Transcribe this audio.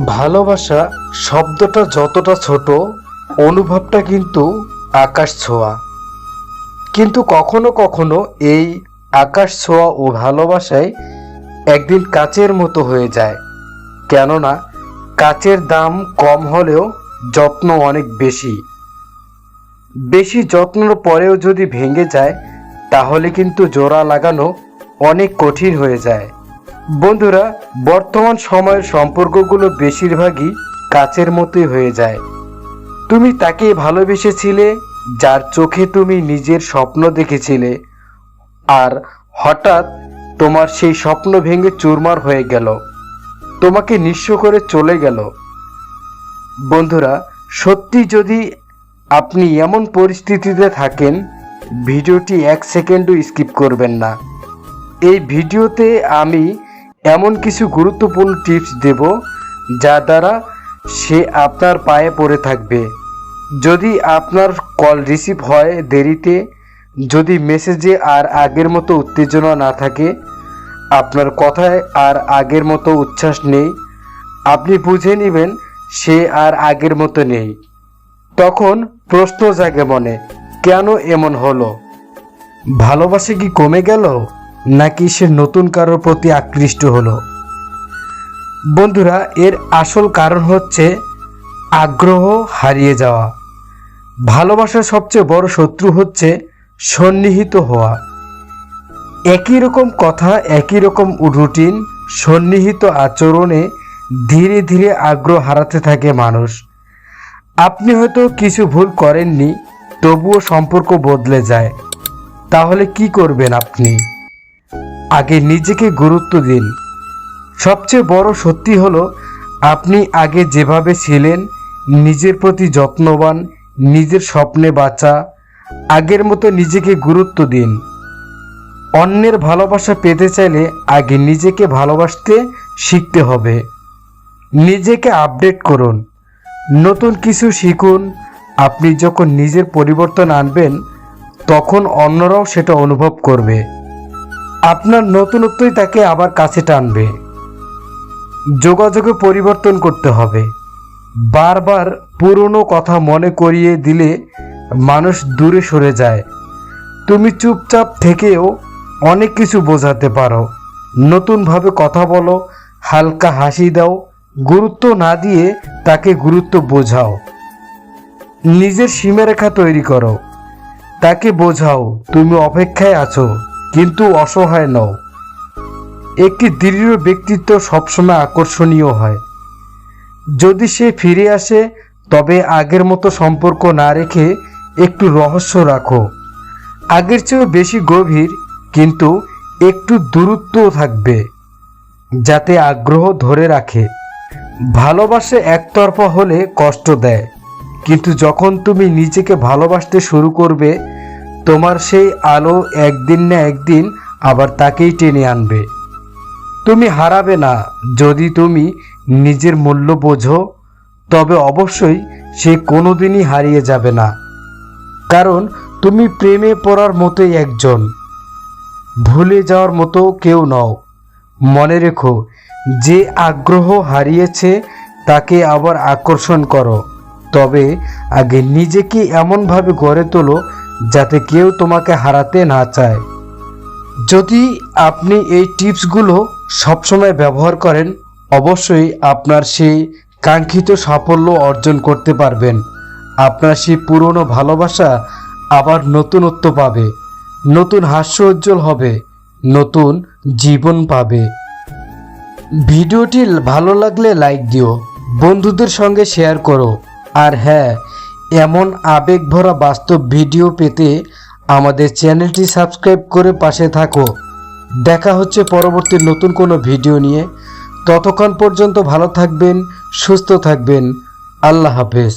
ভালোবাসা শব্দটা যতটা ছোট, অনুভবটা কিন্তু আকাশ ছোঁয়া। কিন্তু কখনো কখনো এই আকাশ ছোঁয়া ও ভালোবাসায় একদিন কাচের মতো হয়ে যায়। কেননা কাচের দাম কম হলেও যত্ন অনেক বেশি। বেশি যত্নের পরেও যদি ভেঙে যায়, তাহলে কিন্তু জোড়া লাগানো অনেক কঠিন হয়ে যায়। বন্ধুরা, বর্তমান সময়ের সম্পর্কগুলো বেশিরভাগই কাচের মতোই হয়ে যায়। তুমি তাকে ভালোবেসেছিলে, যার চোখে তুমি নিজের স্বপ্ন দেখেছিলে। আর হঠাৎ তোমার সেই স্বপ্ন ভেঙে চুরমার হয়ে গেল। তোমাকে নিঃস্ব করে চলে গেল। বন্ধুরা, সত্যি যদি আপনি এমন পরিস্থিতিতে থাকেন, ভিডিওটি এক সেকেন্ডও স্কিপ করবেন না। এই ভিডিওতে আমি এমন কিছু গুরুত্বপূর্ণ টিপস দেব যা দ্বারা সে আপনার পায়ে পড়ে থাকবে। যদি আপনার কল রিসিভ হয় দেরিতে, যদি মেসেজে আর আগের মতো উত্তেজনা না থাকে, আপনার কথায় আর আগের মতো উচ্ছ্বাস নেই, আপনি বুঝে নেবেন সে আর আগের মতো নেই। তখন প্রশ্ন জাগে মনে, কেন এমন হলো? ভালোবাসা কি কমে গেল? নাকি সে নতুন কারোর প্রতি আকৃষ্ট হলো? বন্ধুরা, এর আসল কারণ হচ্ছে আগ্রহ হারিয়ে যাওয়া। ভালোবাসার সবচেয়ে বড় শত্রু হচ্ছে সন্নিহিত হওয়া। একই রকম কথা, একই রকম রুটিন, সন্নিহিত আচরণে ধীরে ধীরে আগ্রহ হারাতে থাকে মানুষ। আপনি হয়তো কিছু ভুল করেননি, তবুও সম্পর্ক বদলে যায়। তাহলে কি করবেন আপনি? আগে নিজেকে গুরুত্ব দিন। সবচেয়ে বড় সত্যি হলো, আপনি আগে যেভাবে ছিলেন, নিজের প্রতি যত্নবান, নিজের স্বপ্নে বাঁচা, আগের মতো নিজেকে গুরুত্ব দিন। অন্যের ভালোবাসা পেতে চাইলে আগে নিজেকে ভালোবাসতে শিখতে হবে। নিজেকে আপডেট করুন। নতুন কিছু শিখুন। আপনি যখন নিজের পরিবর্তন আনবেন, তখন অন্যরাও সেটা অনুভব করবে। আপনার নতুনত্বই তাকে আবার কাছে টানবে। যোগাযোগে পরিবর্তন করতে হবে। বারবার পুরনো কথা মনে করিয়ে দিলে মানুষ দূরে সরে যায়। তুমি চুপচাপ থেকেও অনেক কিছু বোঝাতে পারো। নতুনভাবে কথা বলো, হালকা হাসি দাও, গুরুত্ব না দিয়ে তাকে গুরুত্ব বোঝাও। নিজের সীমারেখা তৈরি করো। তাকে বোঝাও, তুমি অপেক্ষায় আছো। কিন্তু অসহায় নও। একটি দৃঢ় ব্যক্তিত্ব সবসময় আকর্ষণীয় হয়। যদি সে ফিরে আসে, তবে আগের মতো সম্পর্ক না রেখে একটু রহস্য রাখো। আগের চেয়েও বেশি গভীর, কিন্তু একটু দূরত্বও থাকবে, যাতে আগ্রহ ধরে রাখে। ভালোবাসে একতরফা হলে কষ্ট দেয়, কিন্তু যখন তুমি নিজেকে ভালোবাসতে শুরু করবে তোমার সেই আলো একদিন না একদিন আবার তাকেই টেনে আনবে। তুমি হারাবে না, যদি তুমি নিজের মূল্য বোঝো, তবে অবশ্যই সে কোনোদিনই হারিয়ে যাবে না। কারণ তুমি প্রেমে পড়ার মতোই একজন। ভুলে যাওয়ার মতো কেউ নও। মনে রেখো, যে আগ্রহ হারিয়েছে তাকে আবার আকর্ষণ করো। তবে আগে নিজেকে এমনভাবে গড়ে তোলো যাতে কেউ তোমাকে হারাতে না চায়। যদি আপনি এই টিপসগুলো সবসময় ব্যবহার করেন, অবশ্যই আপনার সেই কাঙ্ক্ষিত সাফল্য অর্জন করতে পারবেন। আপনার সেই পুরনো ভালোবাসা আবার নতুনত্ব পাবে, নতুন হাস্য উজ্জ্বল হবে, নতুন জীবন পাবে। ভিডিওটি ভালো লাগলে লাইক দিও, বন্ধুদের সঙ্গে শেয়ার করো। আর হ্যাঁ এমন আবেগ ভরা বাস্তব ভিডিও পেতে আমাদের চ্যানেলটি সাবস্ক্রাইব করে পাশে থাকো। দেখা হচ্ছে পরবর্তী নতুন কোনো ভিডিও নিয়ে। ততক্ষণ পর্যন্ত ভালো থাকবেন, সুস্থ থাকবেন। আল্লাহ হাফেজ।